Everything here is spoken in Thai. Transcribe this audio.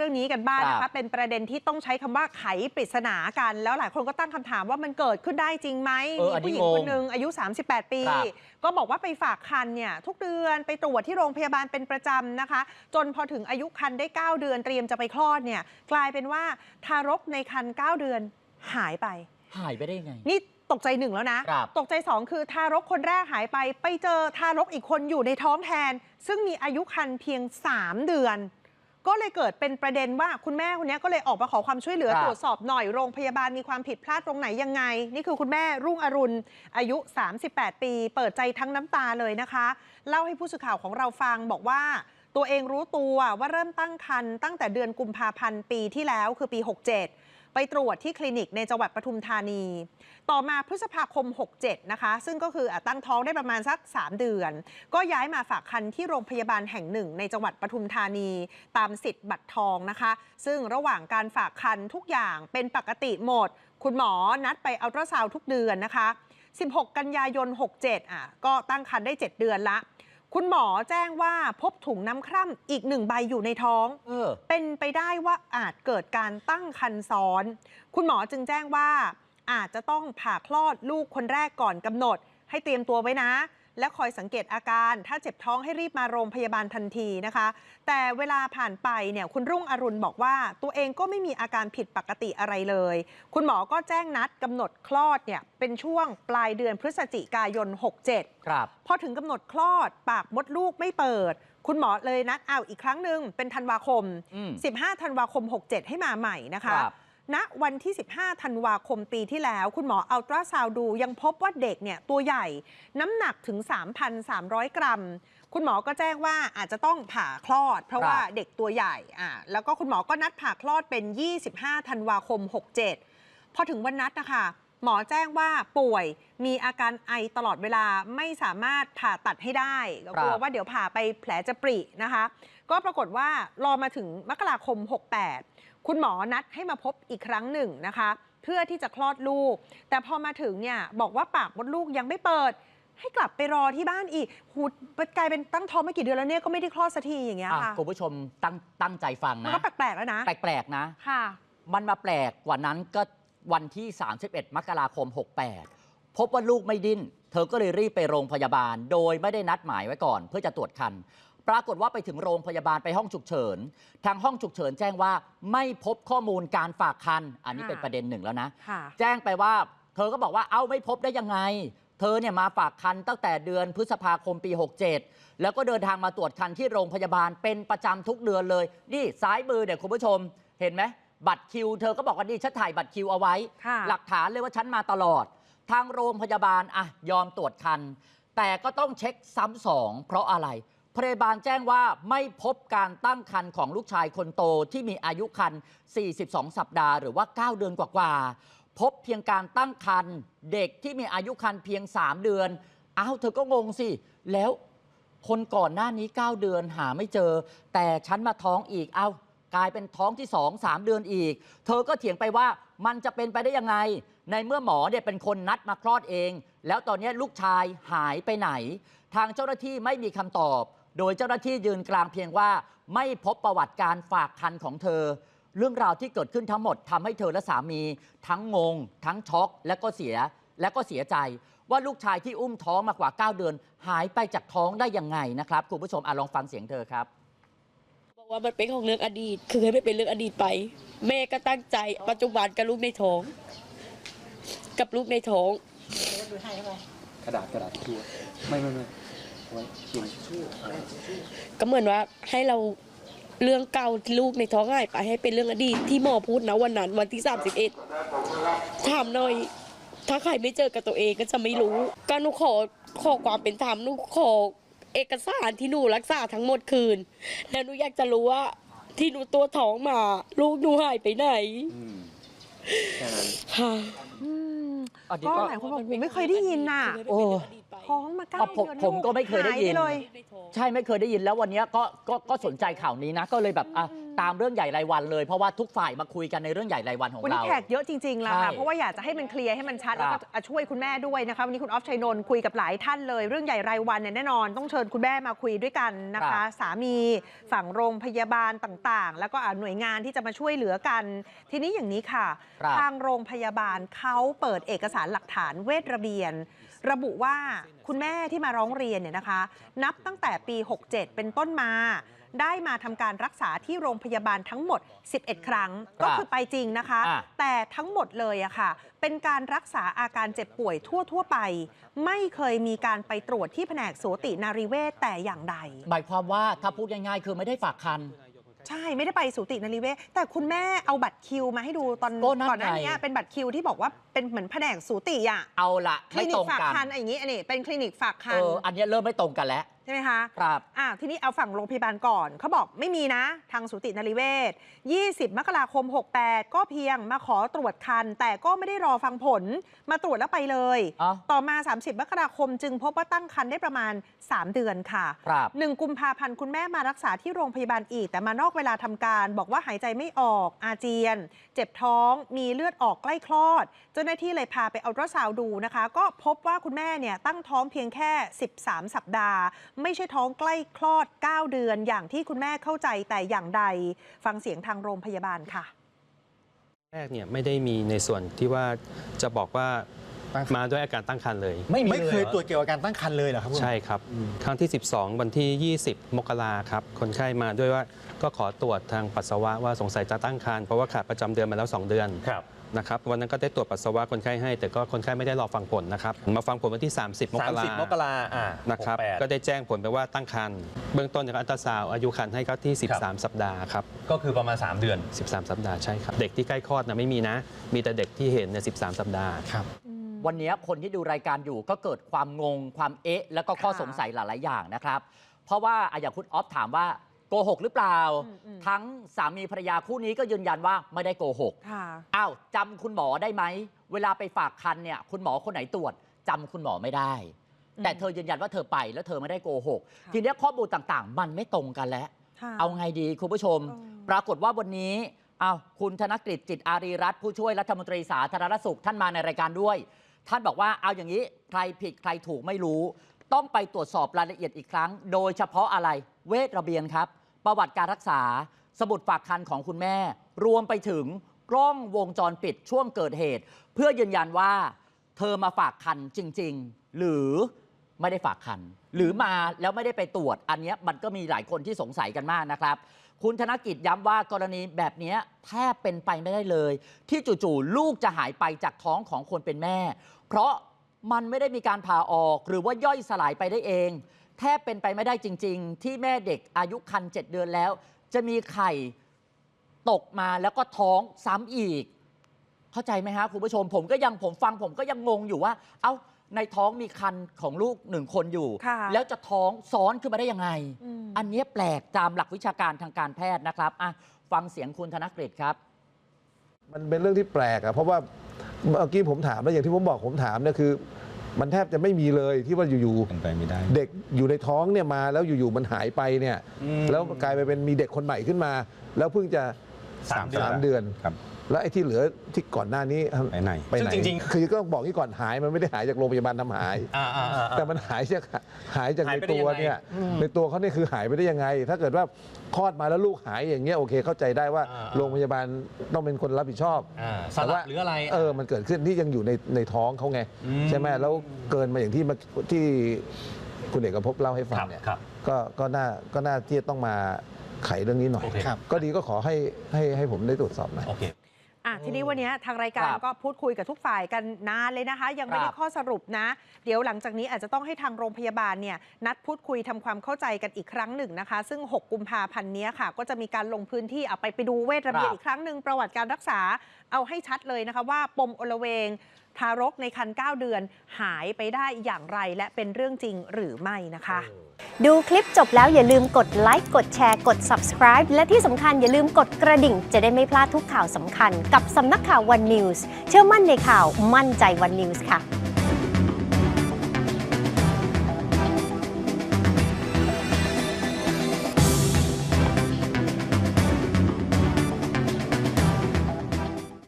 รื่องนี้กันบ้างนะครัคะบเป็นประเด็นที่ต้องใช้คำว่าไขปริศนากัน แล้วหลายคนก็ตั้งคำถามว่ามันเกิดขึ้นได้จริงไหมเออมีอันนี้ผู้หญิงงงคนหนึ่งอายุ 38 ปีครับก็บอกว่าไปฝากคันเนี่ยทุกเดือนไปตรวจที่โรงพยาบาลเป็นประจำนะคะ จนพอถึงอายุคันได้ 9 เดือนเตรียมจะไปคลอดเนี่ยกลายเป็นว่าทารกในคัน 9 เดือนหายไป หายไปได้ยังไงนี่ตกใจหนึ่งแล้วนะครับตกใจสองคือทารกคนแรกหายไป ไปเจอทารกอีกคนอยู่ในท้องแทน ซึ่งมีอายุคันเพียง 3 เดือน ก็เลยเกิดเป็นประเด็นว่าคุณแม่คนนี้ก็เลยออกมาขอความช่วยเหลือครับตรวจสอบหน่อยโรงพยาบาลมีความผิดพลาดตรงไหนยังไง นี่คือคุณแม่รุ่งอรุณ อายุ 38 ปี เปิดใจทั้งน้ำตาเลยนะคะ เล่าให้ผู้สื่อข่าวของเราฟังบอกว่าตัวเองรู้ตัวว่าเริ่มตั้งครรภ์ตั้งแต่เดือนกุมภาพันธ์ปีที่แล้วคือปี 67 ไปตรวจที่คลินิกในจังหวัดปทุมธานี ต่อมาพฤษภาคม 67 นะคะ ซึ่งก็คือตั้งท้องได้ประมาณสัก 3 เดือน ก็ย้ายมาฝากคันที่โรงพยาบาลแห่งหนึ่ง ในจังหวัดปทุมธานี ตามสิทธิ์บัตรทองนะคะ ซึ่งระหว่างการฝากคันทุกอย่างเป็นปกติหมด คุณหมอนัดไปอัลตราซาวด์ทุกเดือนนะคะ 16 กันยายน 67 อะ ก็ตั้งคันได้ 7 เดือนละ คุณหมอแจ้งว่าพบถุงน้ำคร่ำอีกหนึ่งใบอยู่ในท้อง เออ เป็นไปได้ว่าอาจเกิดการตั้งคันซ้อน คุณหมอจึงแจ้งว่า อาจจะต้องผ่าคลอดลูกคนแรกก่อนกำหนด ให้เตรียมตัวไว้นะ และคอยสังเกตอาการ ถ้าเจ็บท้องให้รีบมาโรงพยาบาลทันทีนะคะ แต่เวลาผ่านไปเนี่ยคุณรุ่งอรุณบอกว่า ตัวเองก็ไม่มีอาการผิดปกติอะไรเลย คุณหมอก็แจ้งนัดกำหนดคลอดเนี่ยเป็นช่วงปลายเดือนพฤศจิกายน 67 ครับ พอถึงกำหนดคลอดปากมดลูกไม่เปิด คุณหมอเลยนัดเอาอีกครั้งหนึ่งเป็นธันวาคมอืม15ธันวาคม 67 ให้มาใหม่นะคคะรับ ณวันที่ 15 ธันวาคมปีที่แล้ว คุณหมออัลตราซาวด์ดูยังพบว่าเด็กเนี่ยตัวใหญ่ น้ำหนักถึง 3,300 กรัม คุณหมอก็แจ้งว่าอาจจะต้องผ่าคลอด เพราะว่าเด็กตัวใหญ่อ่าแล้วก็คุณหมอก็นัดผ่าคลอดเป็น 25 ธันวาคม 67 พอถึงวันนัดนะคะหมอแจ้งว่าป่วยมีอาการไอตลอดเวลาไม่สามารถผ่าตัดให้ได้ก็กลัวครับว่าเดี๋ยวผ่าไปแผลจะปรินะคะ ก็ปรากฏว่ารอมาถึงมกราคม 68 คุณหมอนัดให้มาพบอีกครั้งหนึ่งนะคะ เพื่อที่จะคลอดลูก แต่พอมาถึงเนี่ยบอกว่าปากมดลูกยังไม่เปิด ให้กลับไปรอที่บ้านอีกหูกลายเป็นตั้งท้องไม่กี่เดือนแล้วเนี่ยก็ไม่ได้คลอดสักทีอย่างเงี้ยอะค่ะคุณผู้ชมตั้งตั้งใจฟังมันนะ ก็แปลกๆแล้วนะแปลกๆนะ ค่ะ มันมาแปลกกว่านั้นก็วันที่ 31 มกราคม 68 พบว่าลูกไม่ดิ้น เธอก็เลยรีบไปโรงพยาบาล โดยไม่ได้นัดหมายไว้ก่อน เพื่อจะตรวจคัน ปรากฏว่าไปถึงโรงพยาบาลไปห้องฉุกเฉิน ทางห้องฉุกเฉินแจ้งว่าไม่พบข้อมูลการฝากคัน อันนี้ค่ะเป็นประเด็นหนึ่งแล้วนะ ค่ะแจ้งไปว่า เธอก็บอกว่าเอ้าไม่พบได้ยังไง เธอเนี่ยมาฝากคันตั้งแต่เดือนพฤษภาคมปี 67 แล้วก็เดินทางมาตรวจคันที่โรงพยาบาลเป็นประจำทุกเดือนเลย นี่ซ้ายมือเนี่ยคุณผู้ชม เห็นไหมบัตรคิว เธอก็บอกว่านี่ฉันถ่ายบัตรคิวเอาไว้ ค่ะ หลักฐานเลยว่าฉันมาตลอด ทางโรงพยาบาลอะยอมตรวจคัน แต่ก็ต้องเช็คซ้ำสองเพราะอะไร พยาบาลแจ้งว่าไม่พบการตั้งคันของลูกชายคนโตที่มีอายุคัน42 สัปดาห์หรือว่า 9 เดือนกว่าๆ พบเพียงการตั้งคันเด็กที่มีอายุคันเพียง 3 เดือน อ้าวเธอก็งงสิ แล้วคนก่อนหน้านี้ 9 เดือนหาไม่เจอ แต่ฉันมาท้องอีก เอ้ากลายเป็นท้องที่ 2 3 เดือนอีก เธอก็เถียงไปว่ามันจะเป็นไปได้ยังไง ในเมื่อหมอเนี่ยเป็นคนนัดมาคลอดเอง แล้วตอนนี้ลูกชายหายไปไหน ทางเจ้าหน้าที่ไม่มีคำตอบ โดยเจ้าหน้าที่ยืนกลางเพียงว่าไม่พบประวัติการฝากคันของเธอ เรื่องราวที่เกิดขึ้นทั้งหมดทำให้เธอและสามี ทั้งงง ทั้งช็อก และก็เสียและก็เสียใจ ว่าลูกชายที่อุ้มท้องมากว่า 9 เดือน หายไปจากท้องได้ยังไงนะครับคุณผู้ชมอะลองฟังเสียงเธอครับบอกว่ามันเป็นของเรื่องอดีต คือให้ไม่เป็นเรื่องอดีตไป แม่ก็ตั้งใจ ปัจจุบันกับลูกในท้อง กับลูกในท้องกระดาษกระดาษทั่วไม่ไม่ไม่ ไว้เขียนชื่อก็เหมือนว่าให้เราเรื่องเก่าที่ลูกในท้องหายไปให้เป็นเรื่องอดีตที่หมอพูดนะวันนั้นวันที่ 31ถามหน่อย ถ้าใครไม่เจอกับตัวเองก็จะไม่รู้ก็หนูขอขอความเป็นธรรมหนูขอเอกสารที่หนูรักษาทั้งหมดคืน แล้วหนูอยากจะรู้ว่าที่หนูตัวท้องมา ลูกหนูหายไปไหนอืมแค่นั้นค่ะ อืมอันนี้ก็ ก็หลายคนบอกโอ้ไม่เคยได้ยินน่ะโอ้ ท้องมาเก้าอะผมเดือนผมก็ไม่เคยได้ยิน หาปเลยใช่ไม่เคยได้ยินแล้ววันเนี้ยก็ก็ก็สนใจข่าวนี้นะ ก็เลยแบบอะ ตามเรื่องใหญ่รายวันเลย เพราะว่าทุกฝ่ายมาคุยกันในเรื่องใหญ่รายวันของวันนี้เราแขกเยอะจริงๆแล้วใช่ค่ะเพราะว่าอยากจะให้มันเคลียร์ให้มันชัดคแล้วรัก็บช่วยคุณแม่ด้วยนะคะวันนี้คุณออฟชัยนนท์คุยกับหลายท่านเลย เรื่องใหญ่รายวันเนี่ยแน่นอนต้องเชิญคุณแม่มาคุยด้วยกันนะคะ สามีฝั่งโรงพยาบาลต่างๆ แล้วก็อ่าหน่วยงานที่จะมาช่วยเหลือกัน ทีนี้อย่างนี้ค่ะครับทางโรงพยาบาลเขาเปิดเอกสารหลักฐานเวทระเบียน ระบุว่าคุณแม่ที่มาร้องเรียนเนี่ยนะคะ นับตั้งแต่ปี 67 เป็นต้นมา ได้มาทำการรักษาที่โรงพยาบาลทั้งหมด 11 ครั้ง ก็คือไปจริงนะคะ อะ แต่ทั้งหมดเลยอะค่ะ เป็นการรักษาอาการเจ็บป่วยทั่ว ๆ ไป ไม่เคยมีการไปตรวจที่แผนกสูตินารีเวชแต่อย่างใด หมายความว่าถ้าพูดง่ายๆ คือไม่ได้ฝากคัน ใช่ไม่ได้ไปสูตินารีเวชแต่คุณแม่เอาบัตรคิวมาให้ดูตอนก็นั่นก่อนหน้านี้ไงเป็นบัตรคิวที่บอกว่าเป็นเหมือนแผนกสูติอะเอาละคไม่ลินิตกรงฝากกันคันอย่างนี้อันนี้เป็นคลินิกฝากคัเอน ออันเนี้ยเริ่มไม่ตรงกันแล้วใช่ไหมคะครับอ่าทีนี้เอาฝั่งโรงพยาบาลก่อน เขาบอกไม่มีนะ ทางสูตินรีเวช20 มกราคม 68 ก็เพียงมาขอตรวจคัน แต่ก็ไม่ได้รอฟังผลมาตรวจแล้วไปเลยเอ้าต่อมา 30 มกราคมจึงพบว่าตั้งคันได้ประมาณ 3 เดือนค่ะครับหนึ่งกุมภาพันธ์คุณแม่มารักษาที่โรงพยาบาลอีก แต่มานอกเวลาทำการ บอกว่าหายใจไม่ออกอาเจียน เจ็บท้องมีเลือดออกใกล้คลอด เจ้าหน้าที่เลยพาไปอัลตราซาวด์ดูนะคะ ก็พบว่าคุณแม่เนี่ยตั้งท้องเพียงแค่ 13 สัปดาห์ไม่ใช่ท้องใกล้คลอด 9 เดือนอย่างที่คุณแม่เข้าใจแต่อย่างใด ฟังเสียงทางโรงพยาบาลค่ะ แรกเนี่ยไม่ได้มีในส่วนที่ว่าจะบอกว่าตั้งครรภ์ มาด้วยอาการตั้งครรภ์เลย ไม่มีไม่เคยลหอตรวจเกี่ยวกับการตั้งครรภ์เลยเหรอครับคุณใช่ครับครั้งที่ 12 วันที่ 20 มกราครับ คนไข้มาด้วยว่าก็ขอตรวจทางปัสสาวะว่าสงสัยจะตั้งครรภ์เพราะว่าขาดประจำเดือนมาแล้ว 2 เดือน ครับ นะครับวันนั้นก็ได้ตรวจปัสสาวะคนไข้ให้ แต่ก็คนไข้ไม่ได้รอฟังผลนะครับมาฟังผลวันที่ 30 มกรา30มกราอ่านะครับ68ก็ได้แจ้งผลไปว่าตั้งครรภ์เบื้องต้นจากอัลตราซาวด์อายุครรภ์ให้เขาที่ครับ13 สัปดาห์ครับก็คือประมาณ 3 เดือน 13 สัปดาห์ใช่ครับเด็กที่ใกล้คลอดนะไม่มีนะ มีแต่เด็กที่เห็นเนี่ย13 สัปดาห์ครับวันนี้คนที่ดูรายการอยู่ก็เกิดความงง ความเอ๊ะ แล้วก็ข้อค่ะสงสัยหลายๆอย่างนะครับ เพราะว่าอะอย่างคุณออฟถามว่า โกหกหรือเปล่าอืมอืมทั้งสามีภรรยาคู่นี้ก็ยืนยันว่าไม่ได้โกหกค่ะอ้าวจำคุณหมอได้ไหม เวลาไปฝากคันเนี่ยคุณหมอคนไหนตรวจจำคุณหมอไม่ได้อืมแต่เธอยืนยันว่าเธอไปแล้วเธอไม่ได้โกหกค่ะทีเนี้ยข้อมูลต่างๆ มันไม่ตรงกันแล้วค่ะเอาไงดีคุณผู้ชมเออปรากฏว่าวันนี้อ้าวคุณธนกฤษจิตอารีรัตน์ผู้ช่วยรัฐมนตรีสาธารณสุขท่านมาในรายการด้วย ท่านบอกว่าเอาอย่างนี้ใครผิดใครถูกไม่รู้ ต้องไปตรวจสอบรายละเอียดอีกครั้ง โดยเฉพาะอะไรเวทระเบียนครับ ประวัติการรักษา สมุดฝากคันของคุณแม่ รวมไปถึงกล้องวงจรปิดช่วงเกิดเหตุ เพื่อยืนยันว่า เธอมาฝากคันจริง ๆ หรือไม่ได้ฝากคัน หรือมาแล้วไม่ได้ไปตรวจ อันนี้มันก็มีหลายคนที่สงสัยกันมากนะครับ คุณธนกิจย้ำว่ากรณีแบบนี้แทบเป็นไปไม่ได้เลย ที่จู่ๆลูกจะหายไปจากท้องของคนเป็นแม่ เพราะมันไม่ได้มีการผ่าออกหรือว่าย่อยสลายไปได้เอง แทบเป็นไปไม่ได้จริง ๆ ที่แม่เด็กอายุคันเจ็ดเดือนแล้ว จะมีไข่ตกมาแล้วก็ท้องซ้ำอีก เข้าใจไหมฮะคุณผู้ชม ผมก็ยังผมฟังผมก็ยังงงอยู่ว่า เอ้าในท้องมีคันของลูกหนึ่งคนอยู่ ค่ะ แล้วจะท้องซ้อนขึ้นมาได้ยังไง อืม อันเนี้ยแปลกตามหลักวิชาการทางการแพทย์นะครับอะฟังเสียงคุณธนกฤษครับ มันเป็นเรื่องที่แปลกอะเพราะว่าเมื่อกี้ผมถามแล้วอย่างที่ผมบอกผมถามเนี่ยคือ มันแทบจะไม่มีเลยที่ว่าอยู่เป็นไปไม่ได้ ๆเด็กอยู่ในท้องเนี่ยมาแล้วอยู่ๆมันหายไปเนี่ยอืมแล้วกลายไปเป็นมีเด็กคนใหม่ขึ้นมา แล้วเพิ่งจะสามเดือน สามเดือน ครับ แล้วไอ้ที่เหลือที่ก่อนหน้านี้ไปไหนไปไหนซึ่งจริงๆ คือก็ต้องบอกที่ก่อนหายมันไม่ได้หายจากโรงพยาบาลทำหาย อ่าอ่าอ่า แต่มันหายจากหายจากหายในไปได้ตัวยังไง เนี่ยอืมในตัวเขาเนี่ยคือหายไปได้ยังไง ถ้าเกิดว่าคลอดมาแล้วลูกหายอย่างเงี้ยโอเคเข้าใจได้ว่าอ่าโรงพยาบาลต้องเป็นคนรับผิดชอบ อ่าสแต่ลัว่าบหรืออะไร เออ มันเกิดขึ้นที่ยังอยู่ในในท้องเขาไงอืมใช่ไหมแล้วเกินมาอย่างที่มาที่คุณเอกภพเล่าให้ฟัคงรับเนี่ยครับก็ก็น่าก็น่าที่จะต้องมาไขเรื่องนี้หน่อย โอเคครับ ก็ดีก็ขอให้ให้ให้ผมได้ตรวจสอบหน่อย โอเค อะทีนี้วันนี้ทางรายการครับก็พูดคุยกับทุกฝ่ายกันนานเลยนะคะ ยังไม่คได้รับข้อสรุปนะ เดี๋ยวหลังจากนี้อาจจะต้องให้ทางโรงพยาบาลเนี่ยนัดพูดคุยทำความเข้าใจกันอีกครั้งหนึ่งนะคะ ซึ่ง 6 กุมภาพันธ์นี้ค่ะ ก็จะมีการลงพื้นที่เอาไปไปดูเวทระเบียนครับอีกครั้งหนึ่งประวัติการรักษาเอาให้ชัดเลยนะคะว่าปมอลเวง ทารกในครรภ์9เดือนหายไปได้อย่างไรและเป็นเรื่องจริงหรือไม่นะคะ ดูคลิปจบแล้วอย่าลืมกดไลค์กดแชร์กด subscribe และที่สำคัญอย่าลืมกดกระดิ่ง จะได้ไม่พลาดทุกข่าวสำคัญ กับสำนักข่าว One News เชื่อมั่นในข่าวมั่นใจ One News ค่ะ